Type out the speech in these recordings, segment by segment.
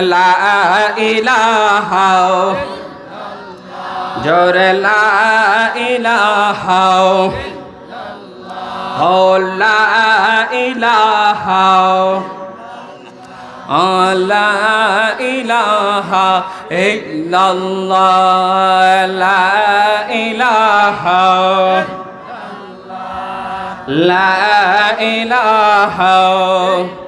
লা ইলাহা জোরে লা ইলাহা। ও লা ইলাহা। লা ইলাহা ইল্লাল্লাহ। লা ইলাহা। লা ইলাহা।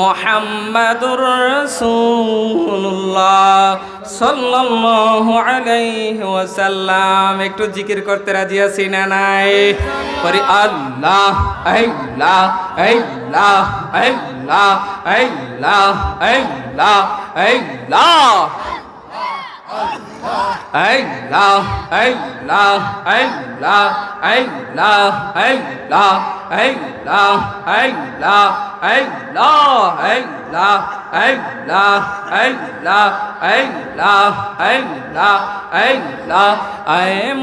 মুহাম্মাদুর রাসূলুল্লাহ সাল্লাল্লাহু আলাইহি ওয়াসাল্লাম একটু জিকির করতে রাজি আছি না নাই পরি আল্লাহ আল্লাহ আল্লাহ আল্লাহ আল্লাহ আল্লাহ আল্লাহ Allah, Allah, Allah, Allah, Allah, Allah,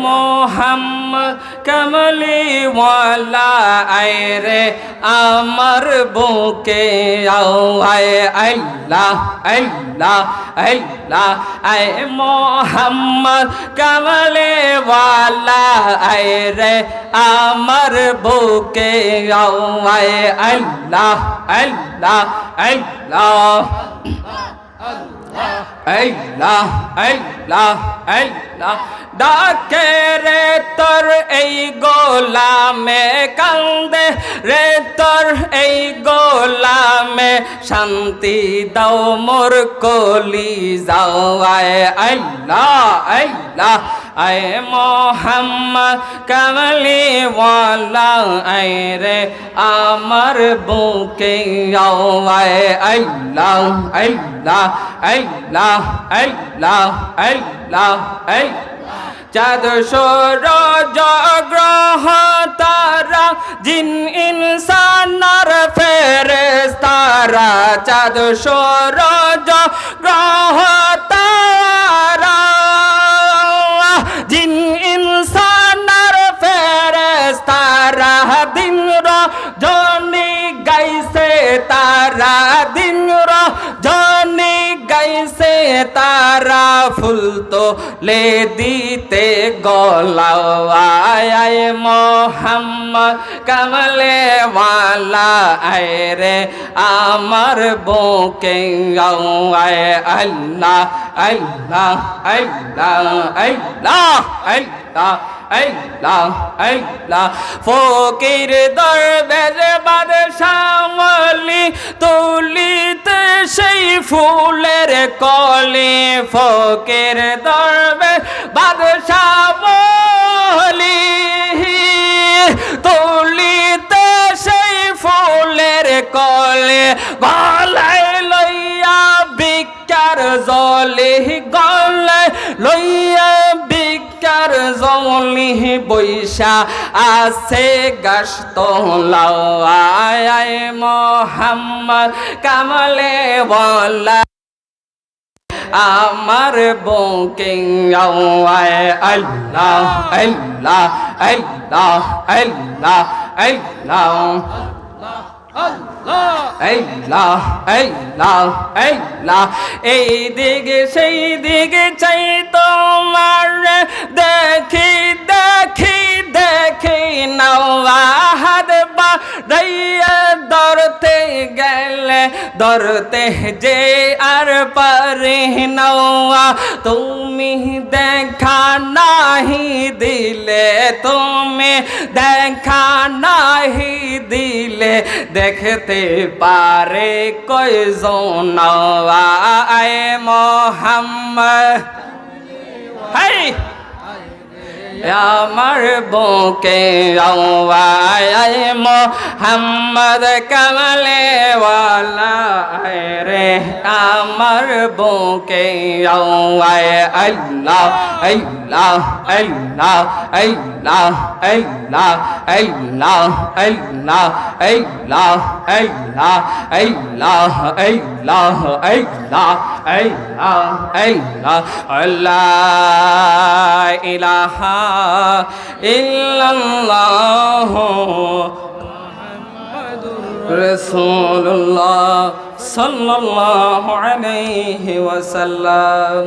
মোহাম্ম কমলি ওয়ালা আয় রে আমার বুকে আও আয় আল্লাহ আল্লাহ আল্লাহ আয় মোহাম্মদ কমলে ওয়ালা আয় রে আমার বুকে আল্লাহ আল্লাহ আল্লাহ আল্লাহ আল্লাহ আল্লাহ। ডাকে রে তোর এই গোলামে, কান্দে রে তোর এই গোলামে। শান্তি দাও মোর কলি যাও আয় আল্লাহ আল্লাহ আয় মোহাম্মদ কমলি ওয়ালা আয় রে আমার বুকে আয় আল্লাহ আল্লাহ আল্লাহ আল্লাহ আল্লাহ আল্লাহ চাঁদ সূরজ গ্রহ তারা, জিন ইনসানার ফেরেশতারা। চাঁদ সূরজ তারা দিন রজনী গাইছে তারা ফুল তো লে দিতে গলায় মোহাম্মদ কমলে ওয়ালা আয় রে আমার বুকে আয় আল্লাহ আল্লাহ আল্লাহ আল্লাহ আল্লাহ আল্লাহ আল্লাহ। ফকির দরবের বাদশামলি তুলিতে সেই ফুলের কলি ফকির দরবের বাদশামলি তুলিতে সেই ফুলের কলে গলায় লইয়া বিকার জলে গলায় তলিহে বৈশা আছে গাছতলায় মোহাম্মদ কামলে বলা আমার বৌকে আল্লাহ আল্লাহ। আল্লাহ আল্লাহ আল্লাহ। এই দিকে সেই দিকে চাই তোমার। বা দইয়া দরতে গেলে দরতে যে আর পারে নওয়া তুমি দেখা নাহি দিলে তুমি দেখা নাহি দিলে দেখতে পারে কয়জন আয় মোহাম্মদ হাই আমার বুকে আওয়ায় মোহাম্মদ কামলে ওয়ালা রে আমার বুকে আওয়ায় আল্লাহ আল্লাহ আল্লাহ আল্লাহ আল্লাহ আল্লাহ আল্লাহ আল্লাহ আল্লাহ আল্লাহ আল্লাহ আল্লাহ আল্লাহ আল্লাহ আল্লাহ ইলাহা ইল্লাল্লাহ রসুল্লাহ সাল্লাল্লাহু আলাইহি ওয়াসাল্লাম।